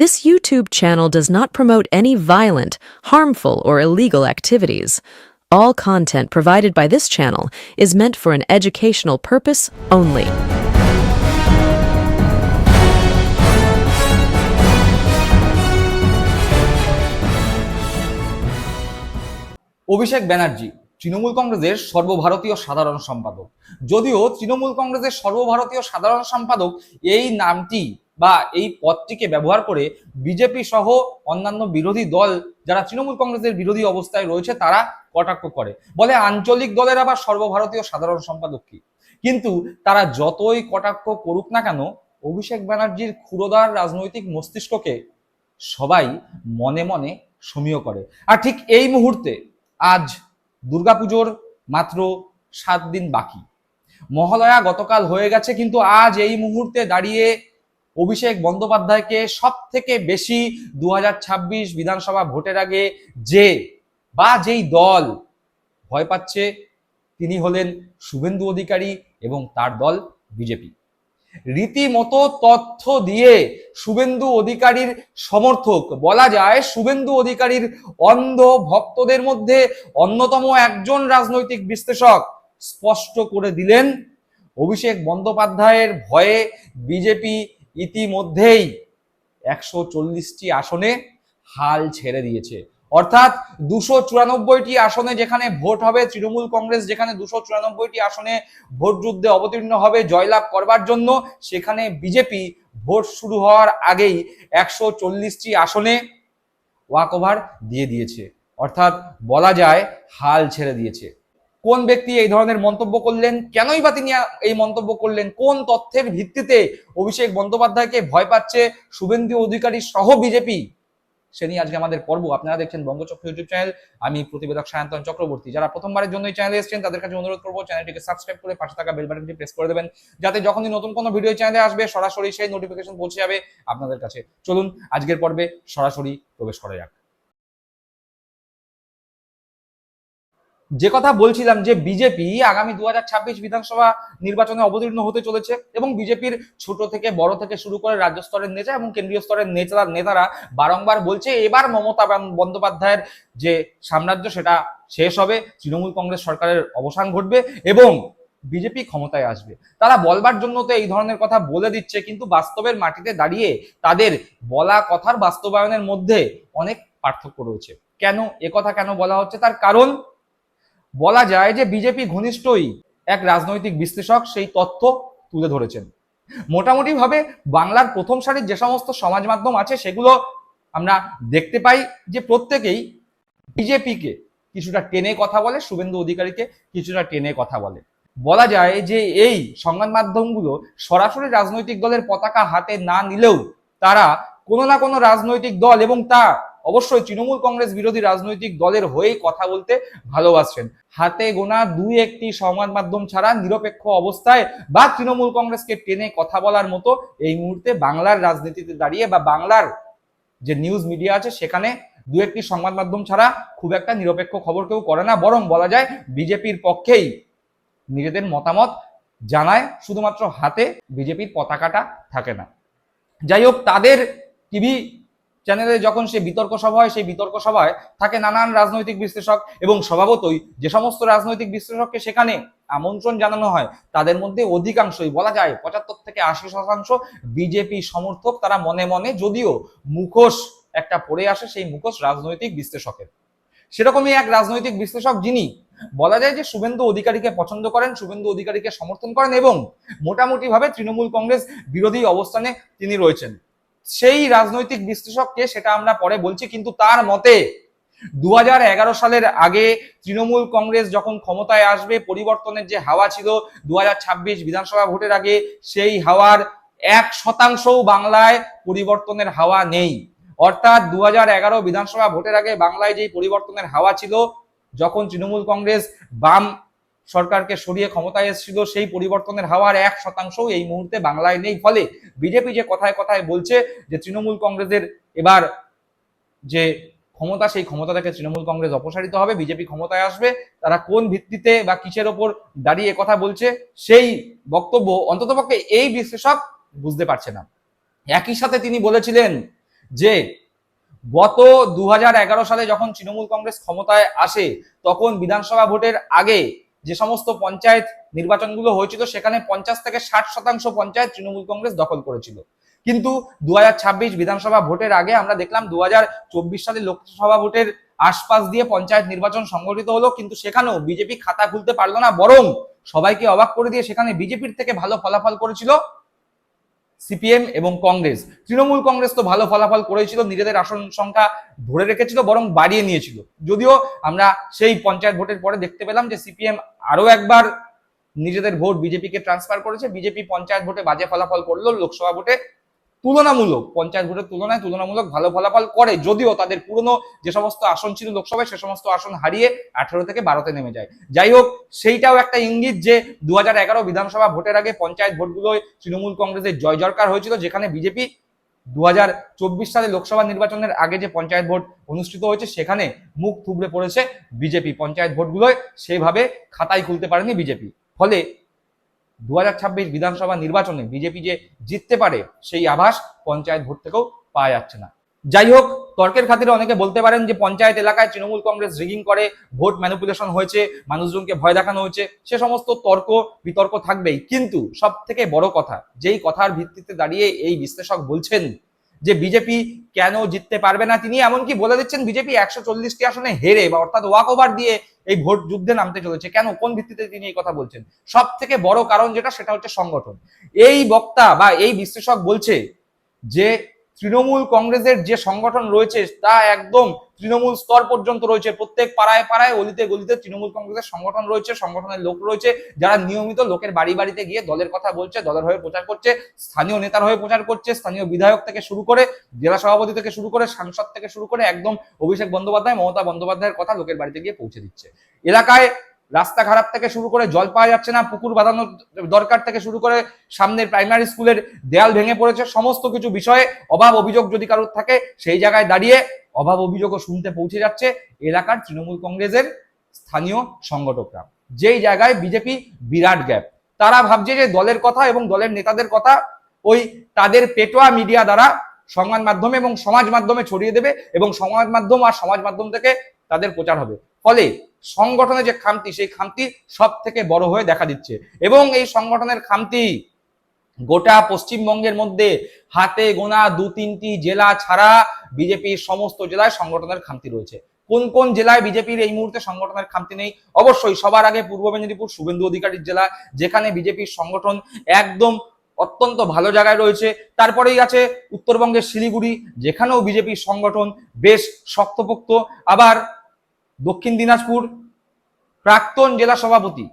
This YouTube channel does not promote any violent, harmful, or illegal activities. All content provided by this channel is meant for an educational purpose only. Abhishek Banerjee Trinamool কংগ্রেসের সর্বভারতীয় সাধারণ সম্পাদক যদিও তৃণমূল কংগ্রেসের সর্বভারতীয় সাধারণ সম্পাদক এই নামটি বা এই পদটিকে ব্যবহার করে বিজেপি সহ অন্যান্য বিরোধী দল যারা তৃণমূল কংগ্রেসের বিরোধী অবস্থায় রয়েছে, তারা কটাক্ষ করে। বলে আঞ্চলিক দলের আবার সর্বভারতীয় সাধারণ সম্পাদক কি? কিন্তু তারা যতই কটাক্ষ করুক না কেন, অভিষেক ব্যানার্জির ক্ষুরোদার রাজনৈতিক মস্তিষ্ককে সবাই মনে মনে সমীহ করে। আর ঠিক এই মুহূর্তে আজ দুর্গাপুজোর মাত্র সাত দিন বাকি। মহালয়া গতকাল হয়ে গেছে, কিন্তু আজ এই মুহূর্তে দাঁড়িয়ে অভিষেক বন্দ্যোপাধ্যায়কে সব থেকে বেশি দু হাজার ছাব্বিশ বিধানসভা ভোটের আগে যে বা যেই দল ভয় পাচ্ছে, তিনি হলেন শুভেন্দু অধিকারী এবং তার দল বিজেপি। রীতিমতো তথ্য দিয়ে শুভেন্দু অধিকারীর সমর্থক, বলা যায় শুভেন্দু অধিকারীর অন্ধ ভক্তদের মধ্যে অন্যতম একজন রাজনৈতিক বিশ্লেষক স্পষ্ট করে দিলেন, অভিষেক বন্দ্যোপাধ্যায়ের ভয়ে বিজেপি ইতিমধ্যেই একশো চল্লিশটি আসনে হাল ছেড়ে দিয়েছে। অর্থাৎ দুশো চুরানব্বইটি আসনে যেখানে ভোট হবে, তৃণমূল কংগ্রেস যেখানে দুশো চুরানব্বইটি আসনে ভোট যুদ্ধে অবতীর্ণ হবে, জয়লাভ করবার জন্য, সেখানে বিজেপি ভোট শুরু হওয়ার আগেই একশো চল্লিশটি আসনে ওয়াক ওভার দিয়ে দিয়েছে। অর্থাৎ বলা যায় হাল ছেড়ে দিয়েছে। কোন ব্যক্তি এই ধরনের মন্তব্য করলেন? কেনই বা তিনি এই মন্তব্য করলেন? কোন তথ্যের ভিত্তিতে অভিষেক বন্দ্যোপাধ্যায়কে ভয় পাচ্ছে? শুভেন্দু অধিকারী সহ বিজেপি? সে নিয়ে আজকে আমাদের পর্ব। আপনারা দেখছেন বঙ্গচক্র ইউটিউব চ্যানেল। আমি প্রতিবেদক সায়ন্তন চক্রবর্তী। যারা প্রথমবারের জন্য এই চ্যানেলে এসেছেন, তাদের কাছে অনুরোধ করব চ্যানেলটিকে সাবস্ক্রাইব করে পাশে থাকা বেল বাটনটি প্রেস করে দেবেন। যাতে যখনই নতুন কোনো ভিডিও চ্যানেলে আসবে, সরাসরি সেই নোটিফিকেশন পৌঁছে যাবে আপনাদের কাছে। চলুন, আজকের পর্বে সরাসরি প্রবেশ করা যাক। যে কথা বলছিলাম যে বিজেপি আগামী দু হাজার ছাব্বিশ বিধানসভা নির্বাচনে অবতীর্ণ হতে চলেছে এবং বিজেপির ছোট থেকে বড় থেকে শুরু করে রাজ্য স্তরের নেতা এবং কেন্দ্রীয় স্তরের নেতা নেতারা বারংবার বলছে, এবার মমতা বন্দ্যোপাধ্যায়ের যে সাম্রাজ্য সেটা শেষ হবে, তৃণমূল কংগ্রেস সরকারের অবসান ঘটবে এবং বিজেপি ক্ষমতায় আসবে। তারা বলবার জন্য তো এই ধরনের কথা বলে দিচ্ছে, কিন্তু বাস্তবের মাটিতে দাঁড়িয়ে তাদের বলা কথার বাস্তবায়নের মধ্যে অনেক পার্থক্য রয়েছে। কেন কথা কেন বলা হচ্ছে? তার কারণ বলা যায় যে বিজেপি ঘনিষ্ঠই এক রাজনৈতিক বিশ্লেষক, সেই তথ্য তুলে ধরেছেন। মোটামুটি ভাবে বাংলার প্রথম সারির যে সমস্ত সমাজ মাধ্যম আছে, সেগুলো আমরা দেখতে পাই যে প্রত্যেকেই বিজেপিকে কিছুটা টেনে কথা বলে, শুভেন্দু অধিকারীকে কিছুটা টেনে কথা বলে। বলা যায় যে এই সংবাদ মাধ্যমগুলো সরাসরি রাজনৈতিক দলের পতাকা হাতে না নিলেও তারা কোনো না কোনো রাজনৈতিক দল এবং তা অবশ্যই তৃণমূল কংগ্রেস বিরোধী রাজনৈতিক দলের হয়েই কথা বলতে ভালোবাসছেন। হাতে গোনা দুই একটি সংবাদ মাধ্যম ছাড়া নিরপেক্ষ অবস্থায় বা তৃণমূল কংগ্রেসকে টেনে কথা বলার মতো এই মুহূর্তে বাংলার রাজনীতিতে দাঁড়িয়ে বা বাংলার যে নিউজ মিডিয়া আছে সেখানে দু একটি সংবাদ মাধ্যম ছাড়া খুব একটা নিরপেক্ষ খবর কেউ করে না, বরং বলা যায় বিজেপির পক্ষেই নিজেদের মতামত জানায়, শুধুমাত্র হাতে বিজেপির পতাকাটা থাকে না। যাই হোক, তাদের টিভি চ্যানেলে যখন সে বিতর্ক সভা হয়, সেই বিতর্ক সভায় থাকে নানান রাজনৈতিক বিশ্লেষক এবং স্বভাবতই যে সমস্ত রাজনৈতিক বিশ্লেষককে সেখানে আমন্ত্রণ জানানো হয়, তাদের মধ্যে অধিকাংশই বলা যায় পঁচাত্তর থেকে আশি শতাংশ বিজেপি সমর্থক তারা মনে মনে যদিও মুখোশ একটা পড়ে আসে সেই মুখোশ রাজনৈতিক বিশ্লেষকের। সেরকমই এক রাজনৈতিক বিশ্লেষক যিনি বলা যায় যে শুভেন্দু অধিকারীকে পছন্দ করেন, শুভেন্দু অধিকারীকে সমর্থন করেন এবং মোটামুটি ভাবে তৃণমূল কংগ্রেস বিরোধী অবস্থানে তিনি রয়েছেন। সেই রাজনৈতিক বিশ্লেষককে সেটা আমরা পরে বলছি, কিন্তু তার মতে দু হাজার এগারো সালের আগে তৃণমূল কংগ্রেস যখন ক্ষমতায় আসবে, পরিবর্তনের যে হাওয়া ছিল দু হাজার ছাব্বিশ বিধানসভা ভোটের আগে সেই হাওয়ার এক শতাংশও বাংলায় পরিবর্তনের হাওয়া নেই। অর্থাৎ দু হাজার এগারো বিধানসভা ভোটের আগে বাংলায় যেই পরিবর্তনের হাওয়া ছিল, যখন তৃণমূল কংগ্রেস বাম সরকারকে সরিয়ে ক্ষমতায় এসেছিল, সেই পরিবর্তনের হাওয়ার এক শতাংশও এই মুহূর্তে বাংলায় নেই। ফলে বিজেপি যে কথায় কথায় বলছে যে তৃণমূল কংগ্রেসের এবার যে ক্ষমতা, সেই ক্ষমতা থেকে তৃণমূল কংগ্রেস অপসারিত হবে, বিজেপি ক্ষমতায় আসবে, তারা কোন ভিত্তিতে বা কিসের ওপর দাঁড়িয়ে কথা বলছে, সেই বক্তব্য অন্ততপক্ষে এই বিশ্লেষক বুঝতে পারছে না। একই সাথে তিনি বলেছিলেন যে গত দু হাজার এগারো সালে যখন তৃণমূল কংগ্রেস ক্ষমতায় আসে, তখন বিধানসভা ভোটের আগে যে সমস্ত পঞ্চায়েত নির্বাচনগুলো হয়েছিল, সেখানে পঞ্চাশ থেকে ষাট শতাংশ পঞ্চায়েত তৃণমূল কংগ্রেস দখল করেছিল। কিন্তু দু হাজার ছাব্বিশ বিধানসভা ভোটের আগে আমরা দেখলাম দু হাজার চব্বিশ সালে লোকসভা ভোটের আশপাশ দিয়ে পঞ্চায়েত নির্বাচন সংগঠিত হলো, কিন্তু সেখানেও বিজেপি খাতা খুলতে পারল না, বরং সবাইকে অবাক করে দিয়ে সেখানে বিজেপির থেকে ভালো ফলাফল করেছিল সিপিএম এবং কংগ্রেস। তৃণমূল কংগ্রেস তো ভালো ফলাফল করেছিল, নিজেদের আসন সংখ্যা ধরে রেখেছিল, বরং বাড়িয়ে নিয়েছিল। যদিও আমরা সেই পঞ্চায়েত ভোটের পরে দেখতে পেলাম যে সিপিএম আরও একবার নিজেদের ভোট বিজেপিকে ট্রান্সফার করেছে। বিজেপি পঞ্চায়েত ভোটে বাজে ফলাফল করল, লোকসভা ভোটে তুলনামূলক, পঞ্চায়েত ভোটের তুলনায় তুলনামূলক ভালো ফলাফল করে, যদিও তাদের পুরনো যে সমস্ত আসন ছিল লোকসভায়, সে সমস্ত আসন হারিয়ে আঠারো থেকে বারোতে নেমে যায়। যাই হোক, সেইটাও একটা ইঙ্গিত যে দু হাজার এগারো বিধানসভা ভোটের আগে পঞ্চায়েত ভোটগুলোয় তৃণমূল কংগ্রেসের জয় জয়কার হয়েছিল, যেখানে বিজেপি দু হাজার চব্বিশ সালে লোকসভা নির্বাচনের আগে যে পঞ্চায়েত ভোট অনুষ্ঠিত হয়েছে, সেখানে মুখ থুবড়ে পড়েছে বিজেপি। পঞ্চায়েত ভোটগুলোয় সেভাবে খাতায় খুলতে পারেনি বিজেপি। ফলে দুহাজার ছাব্বিশ বিধানসভা নির্বাচনে বিজেপি যে জিততে পারে, সেই আভাস পঞ্চায়েত ভোট থেকেও পাওয়া যাচ্ছে না। যাই হোক, তর্কের খাতিরে অনেকে বলতে পারেন যে পঞ্চায়েত এলাকায় তৃণমূল কংগ্রেস রিগিং করে, ভোট ম্যানিপুলেশন হয়েছে, মানুষজনকে ভয় দেখানো হয়েছে, সে সমস্ত তর্ক, বিতর্ক থাকবেই। কিন্তু সব থেকে বড় কথা, যেই কথার ভিত্তিতে দাঁড়িয়ে এই বিশ্লেষক বলছেন যে বিজেপি কেন জিততে পারবে না তিনি, এমনকি বলে দিচ্ছেন বিজেপি একশো চল্লিশটি আসনে হেরে বা অর্থাৎ ওয়াক ওভার দিয়ে এই ভোট যুদ্ধে নামতে চলেছে। কেন? কোন ভিত্তিতে তিনি এই কথা বলছেন? সব থেকে বড় কারণ যেটা, সেটা হচ্ছে সংগঠন। এই বক্তা বা এই বিশ্লেষক বলছে যে তৃণমূল কংগ্রেসের যে সংগঠন রয়েছে, তা একদম তৃণমূল স্তর পর্যন্ত রয়েছে। প্রত্যেক পাড়ায় পাড়ায়, অলিতে গলিতে তৃণমূল কংগ্রেসের সংগঠন রয়েছে, সংগঠনের লোক রয়েছে, যারা নিয়মিত লোকের বাড়ি বাড়িতে গিয়ে দলের কথা বলছে, দলের হয়ে প্রচার করছে, স্থানীয় নেতার হয়ে প্রচার করছে, স্থানীয় বিধায়ক থেকে শুরু করে, জেলা সভাপতি থেকে শুরু করে, সাংসদ থেকে শুরু করে একদম অভিষেক বন্দ্যোপাধ্যায়, মমতা বন্দ্যোপাধ্যায়ের কথা লোকের বাড়িতে গিয়ে পৌঁছে দিচ্ছে। এলাকায় রাস্তা খারাপ থেকে শুরু করে জল পাওয়া যাচ্ছে না, পুকুর বাঁধানোর দরকার থেকে শুরু করে সামনের প্রাইমারি স্কুলের দেয়াল ভেঙে পড়েছে, সমস্ত কিছু বিষয়ে অভাব অভিযোগ যদি কারোর থাকে, সেই জায়গায় দাঁড়িয়ে অভাব অভিযোগও শুনতে পৌঁছে যাচ্ছে এলাকার তৃণমূল কংগ্রেসের স্থানীয় সংগঠকরা। যেই জায়গায় বিজেপি বিরাট গ্যাপ তারা ভাবছে যে দলের কথা এবং দলের নেতাদের কথা ওই তাদের পেটোয়া মিডিয়া দ্বারা সংবাদ মাধ্যমে এবং সমাজ মাধ্যমে ছড়িয়ে দেবে এবং সমাজ মাধ্যম আর সমাজ মাধ্যম থেকে তাদের প্রচার হবে। ফলে সংগঠনের যে খামতি, সেই খামতি সব থেকে বড় হয়ে দেখা দিচ্ছে। এবং এই সংগঠনের খামতি গোটা পশ্চিমবঙ্গের মধ্যে হাতে গোনা দু তিনটি জেলা ছাড়া বিজেপির সমস্ত জেলায় সংগঠনের খামতি রয়েছে। কোন কোন জেলায় বিজেপির এই মুহূর্তে সংগঠনের খামতি নেই? অবশ্যই সবার আগে পূর্ব মেদিনীপুর শুভেন্দু অধিকারীর জেলা, যেখানে বিজেপির সংগঠন একদম অত্যন্ত ভালো জায়গায় রয়েছে। তারপরেই আছে উত্তরবঙ্গের শিলিগুড়ি, যেখানেও বিজেপির সংগঠন বেশ শক্তপোক্ত। আবার দক্ষিণ দিনাজপুর প্রাক্তন জেলা সভাপতি,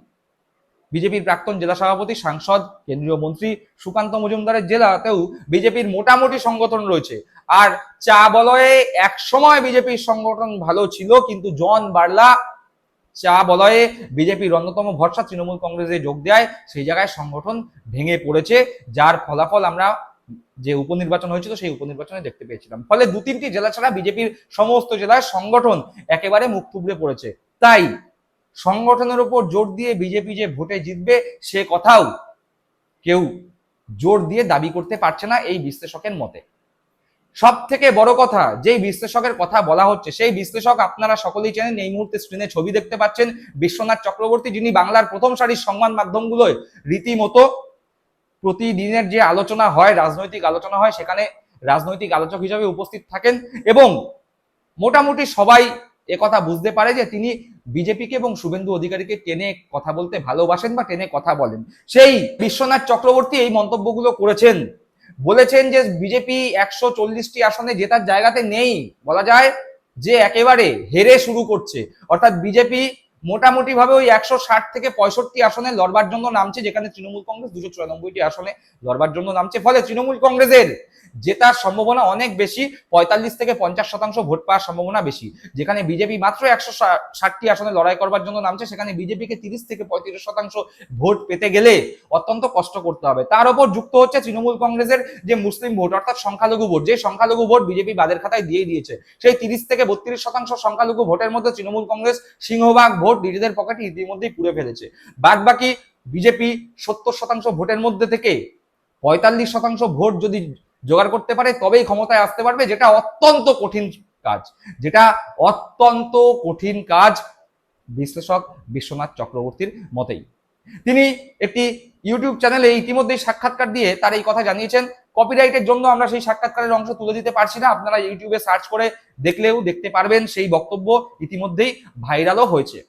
বিজেপির প্রাক্তন জেলা সভাপতি, সাংসদ, কেন্দ্রীয় মন্ত্রী সুকান্ত মজুমদারের জেলাতেও বিজেপির মোটামুটি সংগঠন রয়েছে। আর চা বলয়ে এক সময় বিজেপির সংগঠন ভালো ছিল, কিন্তু জন বার্লা চা বলয়ে বিজেপির অন্যতম ভরসা তৃণমূল কংগ্রেসে যোগ দেয়, সেই জায়গায় সংগঠন ভেঙে পড়েছে, যার ফলাফল আমরা যে উপনির্বাচন হয়েছিল, সেই উপনির্বাচনে দেখতে পেয়েছিলাম। ফলে দু তিনটি জেলা ছাড়া বিজেপির সমস্ত জেলার সংগঠন একেবারে মুখ থুবড়ে পড়েছে। তাই সংগঠনের উপর জোর দিয়ে বিজেপি যে ভোটে জিতবে, সে কথাও কেউ জোর দিয়ে দাবি করতে পারছে না এই বিশ্লেষকের মতে। সব থেকে বড় কথা, যেই বিশ্লেষকের কথা বলা হচ্ছে, সেই বিশ্লেষক আপনারা সকলেই চেনেন, এই মুহূর্তে স্ক্রিনে ছবি দেখতে পাচ্ছেন, বিশ্বনাথ চক্রবর্তী যিনি বাংলার প্রথম সারির সংবাদ মাধ্যমগুলোয় রীতিমতো প্রতিদিনের যে আলোচনা হয়, রাজনৈতিক আলোচনা হয়, সেখানে রাজনৈতিক আলোচক হিসেবে উপস্থিত থাকেন এবং মোটামুটি সবাই কথা বুঝতে পারে যে তিনি বিজেপিকে এবং শুভেন্দু অধিকারীকে টেনে কথা বলতে ভালোবাসেন বা টেনে কথা বলেন। সেই বিশ্বনাথ চক্রবর্তী এই মন্তব্যগুলো করেছেন। বলেছেন যে বিজেপি একশো চল্লিশটি আসনে জেতার জায়গাতে নেই। বলা যায় যে একেবারে হেরে শুরু করছে। অর্থাৎ বিজেপি মোটামুটি ভাবে ওই একশো ষাট থেকে পঁয়ষট্টি আসনে লড়বার জন্য নামছে, যেখানে তৃণমূল কংগ্রেস দুশো চুরানব্বইটি আসনে লড়বার জন্য নামছে। ফলে তৃণমূল কংগ্রেসের জেতার সম্ভাবনা অনেক বেশি, পঁয়তাল্লিশ থেকে পঞ্চাশ শতাংশ ভোট পাওয়ার সম্ভাবনা বেশি। যেখানে বিজেপি মাত্র একশো ষাটটি আসনে লড়াই করবার জন্য নামছে, সেখানে বিজেপিকে তিরিশ থেকে পঁয়ত্রিশ শতাংশ ভোট পেতে গেলে অত্যন্ত কষ্ট করতে হবে। তার উপর যুক্ত হচ্ছে তৃণমূল কংগ্রেসের যে মুসলিম ভোট, অর্থাৎ সংখ্যালঘু ভোট। যে সংখ্যালঘু ভোট বিজেপি বাদের খাতায় দিয়ে দিয়েছে, সেই তিরিশ থেকে বত্রিশ শতাংশ সংখ্যালঘু ভোটের মধ্যে তৃণমূল কংগ্রেস সিংহভাগ ভোট নিজেদের পকেটে ইতিমধ্যেই পুড়ে ফেলেছে। বাদ বাকি বিজেপি সত্তর শতাংশ ভোটের মধ্যে থেকে পঁয়তাল্লিশ শতাংশ ভোট যদি জোগাড় করতে পারে, তবেই ক্ষমতায় আসতে পারবে, যেটা অত্যন্ত কঠিন কাজ। যেটা অত্যন্ত কঠিন কাজ বিশ্লেষক বিশ্বনাথ চক্রবর্তীর মতেই। তিনি একটি ইউটিউব চ্যানেলে ইতিমধ্যেই সাক্ষাৎকার দিয়ে তার এই কথা জানিয়েছেন কপিরাইটের জন্য আমরা সেই সাক্ষাৎকারের অংশ তুলে দিতে পারছি না। আপনারা ইউটিউবে সার্চ করে দেখলেও দেখতে পারবেন সেই বক্তব্য ইতিমধ্যেই ভাইরালও হয়েছে।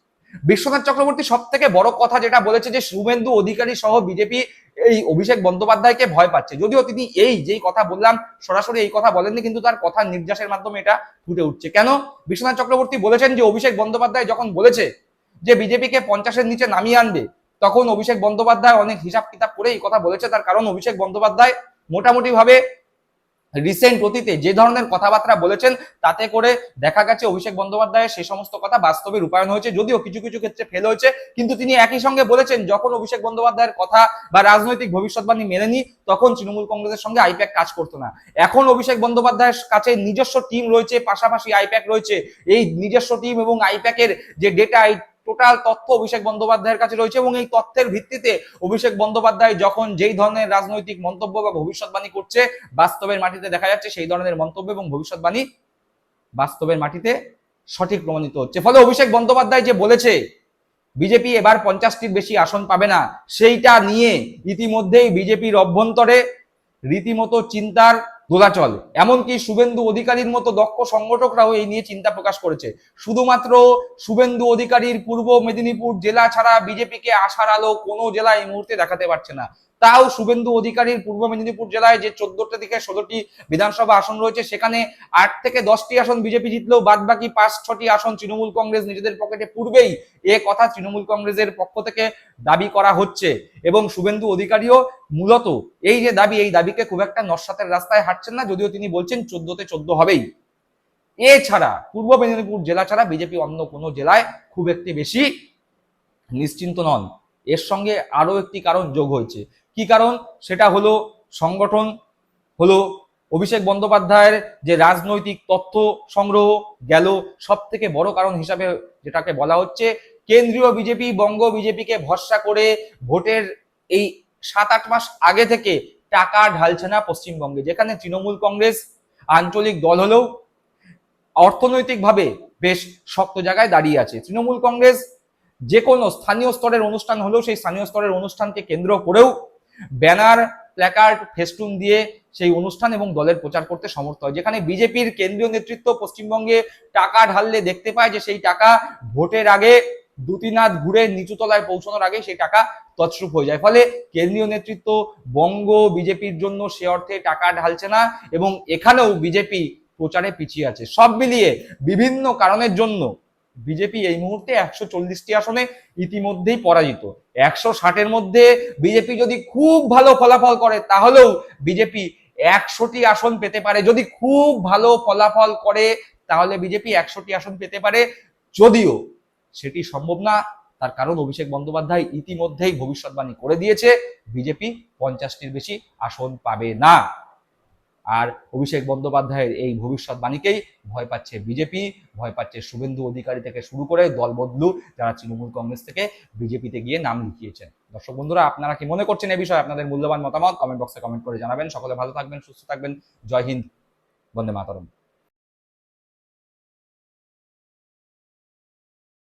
বিশ্বনাথ চক্রবর্তী সব থেকে বড় কথা যেটা বলেছে যে, শুভেন্দু অধিকারী সহ বিজেপি এই অভিষেক বন্দ্যোপাধ্যায়কে ভয় পাচ্ছে। যদিও তিনি এই যেই কথা বললাম, সরাসরি এই কথা বলেননি, কিন্তু তার কথা নির্যাসের মাধ্যমে এটা ফুটে উঠছে। কেন? বিশ্বনাথ চক্রবর্তী বলেছেন যে অভিষেক বন্দ্যোপাধ্যায় যখন বলেছে যে বিজেপিকে পঞ্চাশের নিচে নামিয়ে আনবে, তখন অভিষেক বন্দ্যোপাধ্যায় অনেক হিসাব কিতাব করে এই কথা বলেছে। তার কারণ অভিষেক বন্দ্যোপাধ্যায় মোটামুটি ভাবে রিসেন্ট অতীতে যে ধরনের কথাবার্তা বলেছেন, তাতে করে দেখা গেছে অভিষেক বন্দ্যোপাধ্যায়ের সে সমস্ত কথা বাস্তবে রূপায়ণ হয়েছে, যদিও কিছু কিছু ক্ষেত্রে ফেল হয়েছে। কিন্তু তিনি একই সঙ্গে বলেছেন, যখন অভিষেক বন্দ্যোপাধ্যায়ের কথা বা রাজনৈতিক ভবিষ্যৎবাণী মেনেনি তখন তৃণমূল কংগ্রেসের সঙ্গে আইপ্যাক কাজ করতো না। এখন অভিষেক বন্দ্যোপাধ্যায়ের কাছে নিজস্ব টিম রয়েছে, পাশাপাশি আইপ্যাক রয়েছে। এই নিজস্ব টিম এবং আইপ্যাকের যে ডেটা টোটাল তথ্য অভিষেক বন্দ্যোপাধ্যায়ের কাছে রয়েছে এবং এই তথ্যের ভিত্তিতে অভিষেক বন্দ্যোপাধ্যায় যখন যেই ধরনের রাজনৈতিক মন্তব্য বা ভবিষ্যৎবাণী করছে, বাস্তবের মাটিতে দেখা যাচ্ছে সেই ধরনের মন্তব্য এবং ভবিষ্যৎবাণী বাস্তবের মাটিতে সঠিক প্রমাণিত হচ্ছে। ফলে অভিষেক বন্দ্যোপাধ্যায় যে বলেছে, বিজেপি এবার পঞ্চাশটির বেশি আসন পাবে না, সেইটা নিয়ে ইতিমধ্যেই বিজেপির অভ্যন্তরে রীতিমতো চিন্তার দোলাচল। এমনকি শুভেন্দু অধিকারীর মতো দক্ষ সংগঠকরাও এই নিয়ে চিন্তা প্রকাশ করেছে। শুধুমাত্র শুভেন্দু অধিকারীর পূর্ব মেদিনীপুর জেলা ছাড়া বিজেপিকে আশার আলো কোনো জেলা এই মুহূর্তে দেখাতে পারছে না। তাও শুভেন্দু অধিকারীর পূর্ব মেদিনীপুর জেলায় যে চোদ্দটা থেকে ষোলোটি বিধানসভা আসন রয়েছে, সেখানে আট থেকে দশটি আসন বিজেপি জিতলেও বাদ বাকি পাঁচ, ছটি আসন তৃণমূল কংগ্রেস নিজেদের পকেটে পূর্বেই এ কথা তৃণমূল কংগ্রেসের পক্ষ থেকে দাবি করা হচ্ছে। এবং শুভেন্দু অধিকারীও মূলত এই যে দাবি, এই দাবিকে খুব একটা নস্বাতের রাস্তায় হাঁটছেন না, যদিও তিনি বলছেন চোদ্দতে চোদ্দ হবেই। এছাড়া পূর্ব মেদিনীপুর জেলা ছাড়া বিজেপি অন্য কোনো জেলায় খুব একটি বেশি নিশ্চিন্ত নন। এর সঙ্গে আরও একটি কারণ যোগ হয়েছে। কি কারণ? সেটা হলো সংগঠন, হলো অভিষেক বন্দ্যোপাধ্যায়ের যে রাজনৈতিক তথ্য সংগ্রহ গেল সব থেকে বড় কারণ হিসাবে যেটাকে বলা হচ্ছে, কেন্দ্রীয় বিজেপি, বঙ্গ বিজেপিকে ভরসা করে ভোটের এই সাত আট মাস আগে থেকে টাকা ঢালছে না পশ্চিমবঙ্গে। যেখানে তৃণমূল কংগ্রেস আঞ্চলিক দল হলেও অর্থনৈতিকভাবে বেশ শক্ত জায়গায় দাঁড়িয়ে আছে। তৃণমূল কংগ্রেস যে কোনো স্থানীয় স্তরের অনুষ্ঠান হলেও সেই স্থানীয় স্তরের অনুষ্ঠানকে কেন্দ্র করেও ব্যানার, প্ল্যাকার্ড, ফেস্টুন দিয়ে সেই অনুষ্ঠান এবং দলের প্রচার করতে সমর্থ হয়। যেখানে বিজেপির কেন্দ্রীয় নেতৃত্ব পশ্চিমবঙ্গে টাকা ঢাললে দেখতে পায় যে সেই টাকা ভোটের আগে দু ঘুরে নিচুতলায় পৌঁছানোর আগে সেই টাকা তছরূপ হয়ে যায়। ফলে কেন্দ্রীয় নেতৃত্ব বঙ্গ, বিজেপির জন্য সে অর্থে টাকা ঢালছে না এবং এখানেও বিজেপি প্রচারে পিছিয়ে আছে। সব মিলিয়ে বিভিন্ন কারণের জন্য বিজেপি এই মুহূর্তে একশো চল্লিশটি আসনে ইতিমধ্যেই পরাজিত। একশো ষাটের মধ্যে বিজেপি যদি খুব ভালো ফলাফল করে, তাহলেও বিজেপি একশোটি আসন পেতে পারে। যদি খুব ভালো ফলাফল করে, তাহলে বিজেপি একশোটি আসন পেতে পারে। যদিও সেটি সম্ভব না, তার কারণ অভিষেক বন্দ্যোপাধ্যায় ইতিমধ্যেই ভবিষ্যৎবাণী করে দিয়েছে, বিজেপি পঞ্চাশটির বেশি আসন পাবে না। আর অভিষেক বন্দ্যোপাধ্যায়ের এই ভবিষ্যৎবাণীকেই ভয় পাচ্ছে বিজেপি, ভয় পাচ্ছে শুভেন্দু অধিকারী থেকে শুরু করে দলবদলু যারা তৃণমূল কংগ্রেস থেকে বিজেপিতে গিয়ে নাম লিখিয়েছেন। দর্শক বন্ধুরা, আপনারা কি মনে করছেন এই বিষয়ে? আপনাদের মূল্যবান মতামত কমেন্ট বক্সে কমেন্ট করে জানাবেন। সকলে ভালো থাকবেন, সুস্থ থাকবেন। জয় হিন্দ, বন্দে মাতরম।